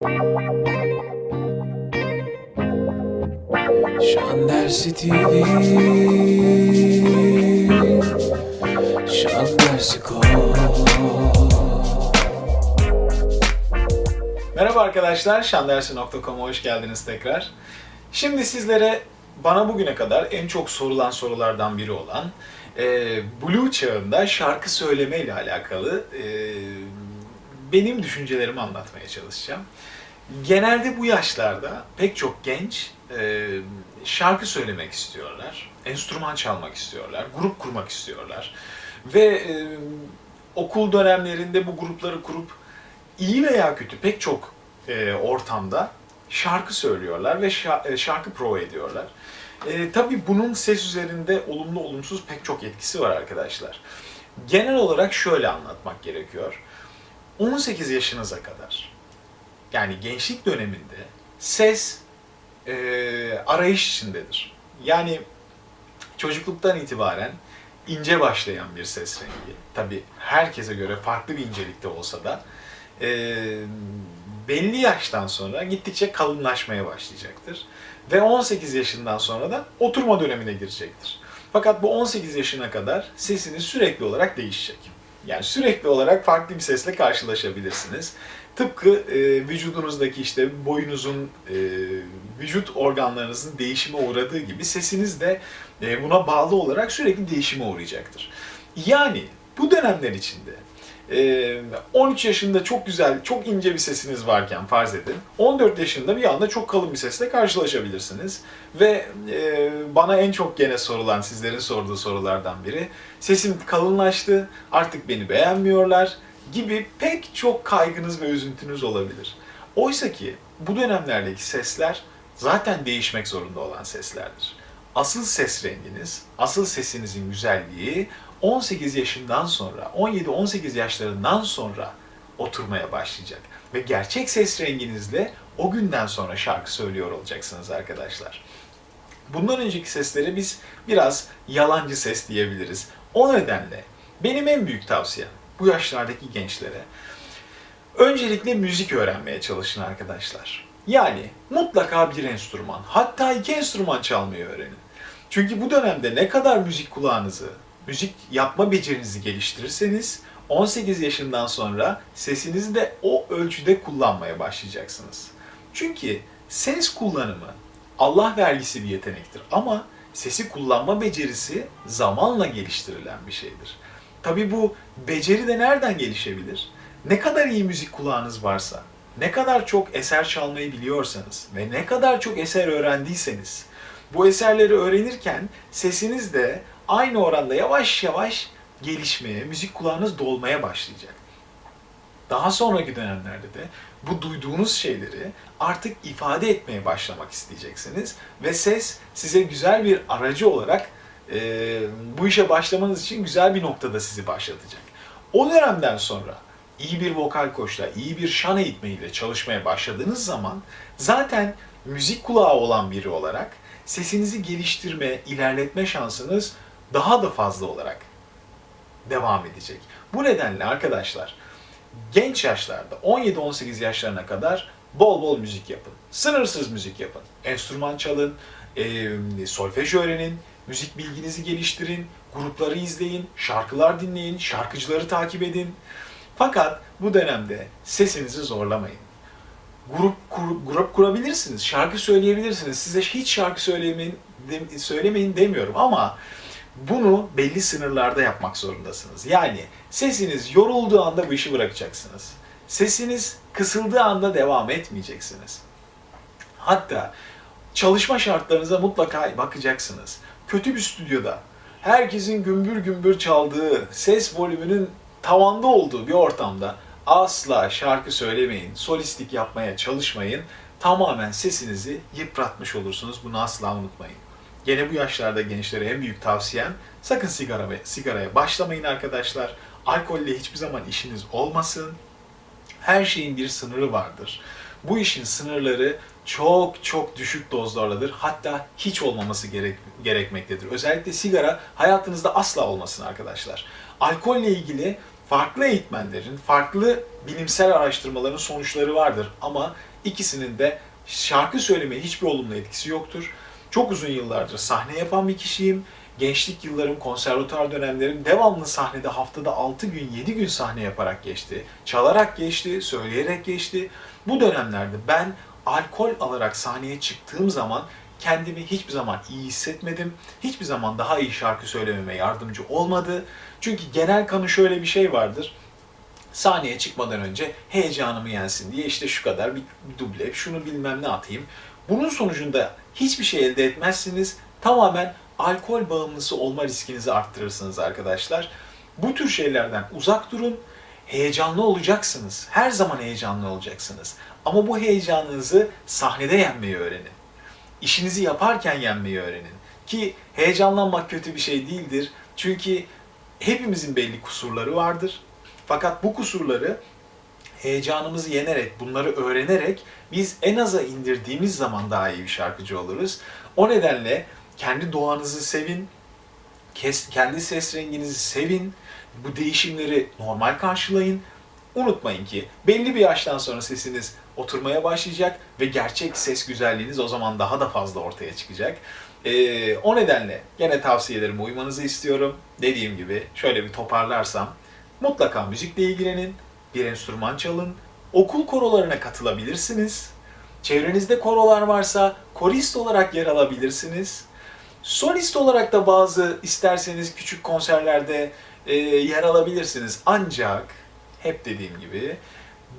Şan Dersi TV Şan Merhaba arkadaşlar, şandersi.com'a hoş geldiniz tekrar. Şimdi sizlere bana bugüne kadar en çok sorulan sorulardan biri olan e, Blue çağında şarkı söyleme ile alakalı e, benim düşüncelerimi anlatmaya çalışacağım. Genelde bu yaşlarda pek çok genç e, şarkı söylemek istiyorlar, enstrüman çalmak istiyorlar, grup kurmak istiyorlar ve e, okul dönemlerinde bu grupları kurup iyi veya kötü pek çok e, ortamda şarkı söylüyorlar ve e, şarkı prova ediyorlar. E, tabii bunun ses üzerinde olumlu olumsuz pek çok etkisi var arkadaşlar. Genel olarak şöyle anlatmak gerekiyor. 18 yaşınıza kadar yani gençlik döneminde ses e, arayış içindedir. Yani çocukluktan itibaren ince başlayan bir ses rengi. Tabi herkese göre farklı bir incelikte olsa da e, belli yaştan sonra gittikçe kalınlaşmaya başlayacaktır. Ve 18 yaşından sonra da oturma dönemine girecektir. Fakat bu 18 yaşına kadar sesiniz sürekli olarak değişecek. Yani sürekli olarak farklı bir sesle karşılaşabilirsiniz. Tıpkı e, vücudunuzdaki işte boyunuzun, e, vücut organlarınızın değişime uğradığı gibi sesiniz de e, buna bağlı olarak sürekli değişime uğrayacaktır. Yani bu dönemler içinde 13 yaşında çok güzel, çok ince bir sesiniz varken farz edin. 14 yaşında bir anda çok kalın bir sesle karşılaşabilirsiniz. Ve e, bana en çok gene sorulan, sizlerin sorduğu sorulardan biri, sesim kalınlaştı, artık beni beğenmiyorlar gibi pek çok kaygınız ve üzüntünüz olabilir. Oysa ki bu dönemlerdeki sesler zaten değişmek zorunda olan seslerdir. Asıl ses renginiz, asıl sesinizin güzelliği 18 yaşından sonra, 17-18 yaşlarından sonra oturmaya başlayacak. Ve gerçek ses renginizle o günden sonra şarkı söylüyor olacaksınız arkadaşlar. Bundan önceki seslere biz biraz yalancı ses diyebiliriz. O nedenle benim en büyük tavsiyem bu yaşlardaki gençlere öncelikle müzik öğrenmeye çalışın arkadaşlar. Yani mutlaka bir enstrüman, hatta iki enstrüman çalmayı öğrenin. Çünkü bu dönemde ne kadar müzik kulağınızı, müzik yapma becerinizi geliştirirseniz 18 yaşından sonra sesinizi de o ölçüde kullanmaya başlayacaksınız. Çünkü ses kullanımı Allah vergisi bir yetenektir ama sesi kullanma becerisi zamanla geliştirilen bir şeydir. Tabi bu beceri de nereden gelişebilir? Ne kadar iyi müzik kulağınız varsa, ne kadar çok eser çalmayı biliyorsanız ve ne kadar çok eser öğrendiyseniz bu eserleri öğrenirken sesiniz de aynı oranda yavaş yavaş gelişmeye, müzik kulağınız dolmaya başlayacak. Daha sonraki dönemlerde de bu duyduğunuz şeyleri artık ifade etmeye başlamak isteyeceksiniz ve ses size güzel bir aracı olarak e, bu işe başlamanız için güzel bir noktada sizi başlatacak. O dönemden sonra iyi bir vokal koçla, iyi bir şan eğitmeniyle çalışmaya başladığınız zaman zaten müzik kulağı olan biri olarak sesinizi geliştirme, ilerletme şansınız daha da fazla olarak devam edecek. Bu nedenle arkadaşlar genç yaşlarda 17-18 yaşlarına kadar bol bol müzik yapın. Sınırsız müzik yapın. Enstrüman çalın, e, solfej öğrenin, müzik bilginizi geliştirin, grupları izleyin, şarkılar dinleyin, şarkıcıları takip edin. Fakat bu dönemde sesinizi zorlamayın. Grup kur- grup kurabilirsiniz, şarkı söyleyebilirsiniz. Size hiç şarkı söylemeyin, de- söylemeyin demiyorum ama bunu belli sınırlarda yapmak zorundasınız. Yani sesiniz yorulduğu anda bu işi bırakacaksınız. Sesiniz kısıldığı anda devam etmeyeceksiniz. Hatta çalışma şartlarınıza mutlaka bakacaksınız. Kötü bir stüdyoda herkesin gümbür gümbür çaldığı, ses volümünün tavanda olduğu bir ortamda asla şarkı söylemeyin, solistlik yapmaya çalışmayın. Tamamen sesinizi yıpratmış olursunuz. Bunu asla unutmayın. Gene bu yaşlarda gençlere en büyük tavsiyem sakın sigara ve sigaraya başlamayın arkadaşlar. Alkolle hiçbir zaman işiniz olmasın. Her şeyin bir sınırı vardır. Bu işin sınırları çok çok düşük dozlardadır. Hatta hiç olmaması gerek, gerekmektedir. Özellikle sigara hayatınızda asla olmasın arkadaşlar. Alkolle ilgili farklı eğitmenlerin, farklı bilimsel araştırmaların sonuçları vardır. Ama İkisinin de şarkı söylemeye hiçbir olumlu etkisi yoktur. Çok uzun yıllardır sahne yapan bir kişiyim. Gençlik yıllarım, konservatuar dönemlerim devamlı sahnede haftada 6 gün, 7 gün sahne yaparak geçti. Çalarak geçti, söyleyerek geçti. Bu dönemlerde ben alkol alarak sahneye çıktığım zaman kendimi hiçbir zaman iyi hissetmedim. Hiçbir zaman daha iyi şarkı söylememe yardımcı olmadı. Çünkü genel kanı şöyle bir şey vardır sahneye çıkmadan önce heyecanımı yensin diye işte şu kadar bir duble, şunu bilmem ne atayım. Bunun sonucunda hiçbir şey elde etmezsiniz. Tamamen alkol bağımlısı olma riskinizi arttırırsınız arkadaşlar. Bu tür şeylerden uzak durun. Heyecanlı olacaksınız. Her zaman heyecanlı olacaksınız. Ama bu heyecanınızı sahnede yenmeyi öğrenin. İşinizi yaparken yenmeyi öğrenin. Ki heyecanlanmak kötü bir şey değildir. Çünkü hepimizin belli kusurları vardır. Fakat bu kusurları heyecanımızı yenerek, bunları öğrenerek biz en aza indirdiğimiz zaman daha iyi bir şarkıcı oluruz. O nedenle kendi doğanızı sevin, kendi ses renginizi sevin, bu değişimleri normal karşılayın. Unutmayın ki belli bir yaştan sonra sesiniz oturmaya başlayacak ve gerçek ses güzelliğiniz o zaman daha da fazla ortaya çıkacak. Ee, o nedenle gene tavsiyelerime uymanızı istiyorum. Dediğim gibi şöyle bir toparlarsam mutlaka müzikle ilgilenin, bir enstrüman çalın, okul korolarına katılabilirsiniz. Çevrenizde korolar varsa korist olarak yer alabilirsiniz. Solist olarak da bazı isterseniz küçük konserlerde e, yer alabilirsiniz. Ancak hep dediğim gibi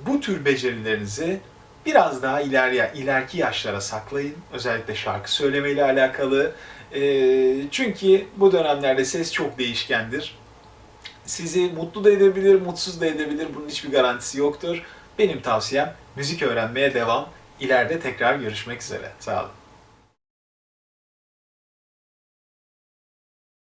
bu tür becerilerinizi biraz daha ileri, ileriki yaşlara saklayın. Özellikle şarkı söylemeyle alakalı. E, çünkü bu dönemlerde ses çok değişkendir. Sizi mutlu da edebilir, mutsuz da edebilir. Bunun hiçbir garantisi yoktur. Benim tavsiyem müzik öğrenmeye devam. İleride tekrar görüşmek üzere. Sağ olun.